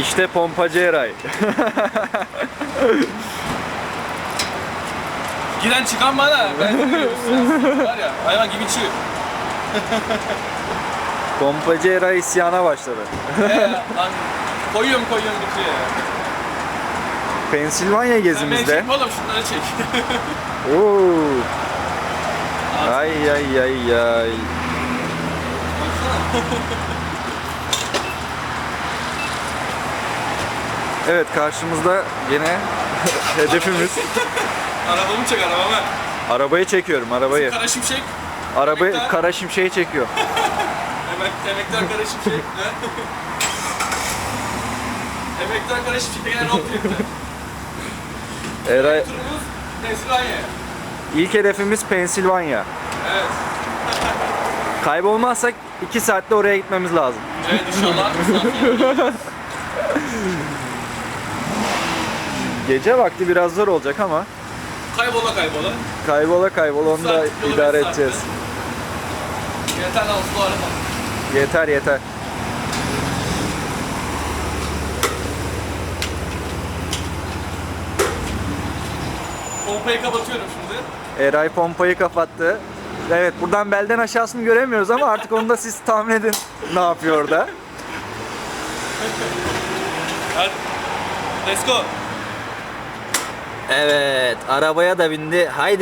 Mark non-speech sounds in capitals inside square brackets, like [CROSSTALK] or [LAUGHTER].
İşte pompacı Eray. Giren çıkan bana. Ben. Var ya hayvan gibi çık. pompacı Eray isyana başladı. Ee, lan koyuyorum koyuyorum bitiyor ya. Pensilvanya Sen beni gezimizde. çekme oğlum şunları çek. [LAUGHS] Oo. Ay ay ay ay. [LAUGHS] Evet karşımızda yine [LAUGHS] hedefimiz. Arabamı çek arabamı. Arabayı çekiyorum arabayı. Kara şimşek. Arabayı Emektar. kara şimşeği çekiyor. [LAUGHS] Emek, emektar kara şimşek. [LAUGHS] emektar kara şimşek'te gelen trip'te. Eray Turumuz Pensilvanya. ilk hedefimiz Pensilvanya. Evet. Kaybolmazsak 2 saatte oraya gitmemiz lazım. Evet inşallah. Gece vakti biraz zor olacak ama kaybola kaybola. kaybola kaybola onu da Saat, yolu idare edeceğiz. Yeter lan uslu araba. Yeter yeter. Pompayı kapatıyorum şimdi. Eray pompayı kapattı. Evet buradan belden aşağısını göremiyoruz ama artık onu da siz tahmin edin ne yapıyor orada. Hadi. Let's go. Evet arabaya da bindi. Haydi